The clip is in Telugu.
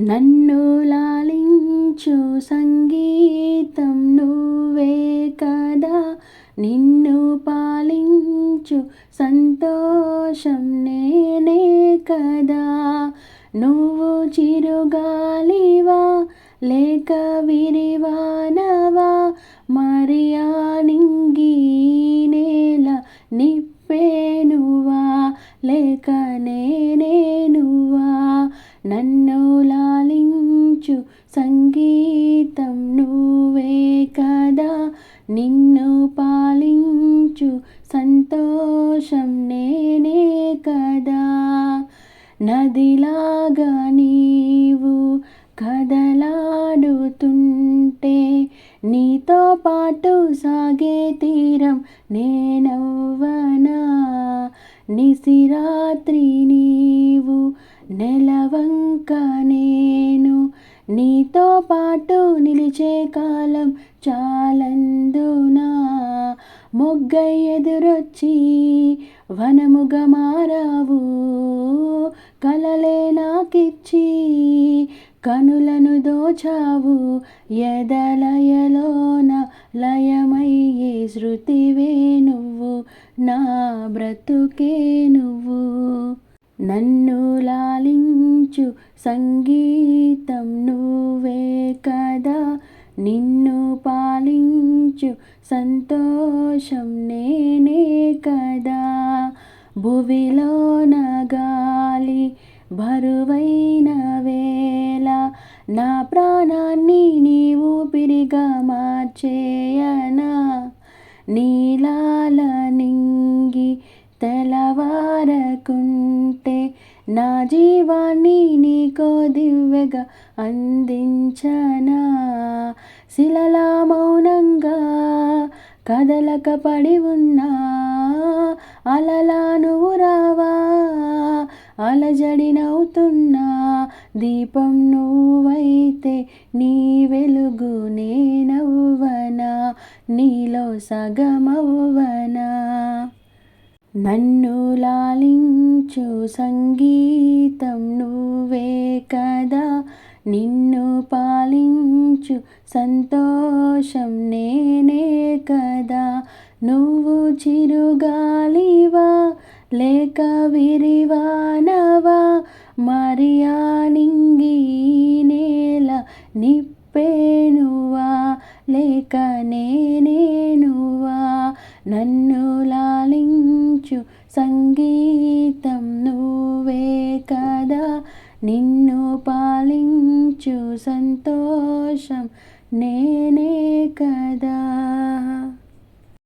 నన్ను లాలించు సంగీతం నువ్వే కదా. నిన్ను పాలించు సంతోషం నేనే కదా. నువ్వు చిరుగాలివా లేక విరివానవా? మరియా నింగి నేల నిప్పేనువా లేక నేనేనువా నన్ను రోజు సంగీతం నువ్వే కదా. నిన్ను పాలించు సంతోషం నేనే కదా. నదిలాగా నీవు కదలాడుతుంటే నీతో పాటు సాగే తీరం నేనవ్వనా. నిసిరాత్రి నీవు నెలవంక నేను నీతో పాటు నిలిచే కాలం చాలందునా మొగ్గై ఎదురొచ్చి వనముగా మారావు. కలలే నాకిచ్చి కనులను దోచావు. ఎదలయలోన లయమయ్యే శృతివే నువ్వు నా బ్రతుకే నువ్వు. నన్ను లాలించు సంగీతం నువ్వే కదా. నిన్ను పాలించు సంతోషం నేనే కదా. భువిలోన గాలి బరువైన వేళ నా ప్రాణాన్ని నీవు పిరిగా మార్చేయనా. నీ నా జీవాన్ని నీకో దివ్యగా అందించనా? శిలలా మౌనంగా కదలక పడి ఉన్నా? అలలా నువ్వు రావా? అలజడినవుతున్నా దీపం నువ్వైతే నీ వెలుగు నేనవ్వనా? నీలో సగమవ్వనా? నన్ను లాలించు సంగీతం నువ్వే కదా. నిన్ను పాలించు సంతోషం నేనే కదా. నువ్వు చిరుగాలివా లేక విరివానవా? మరియా నింగి నేల నిప్ప లేక నేనేనువా నన్ను లాలించు సంగీతం నువ్వే కదా. నిన్ను పాలించు సంతోషం నేనే కదా.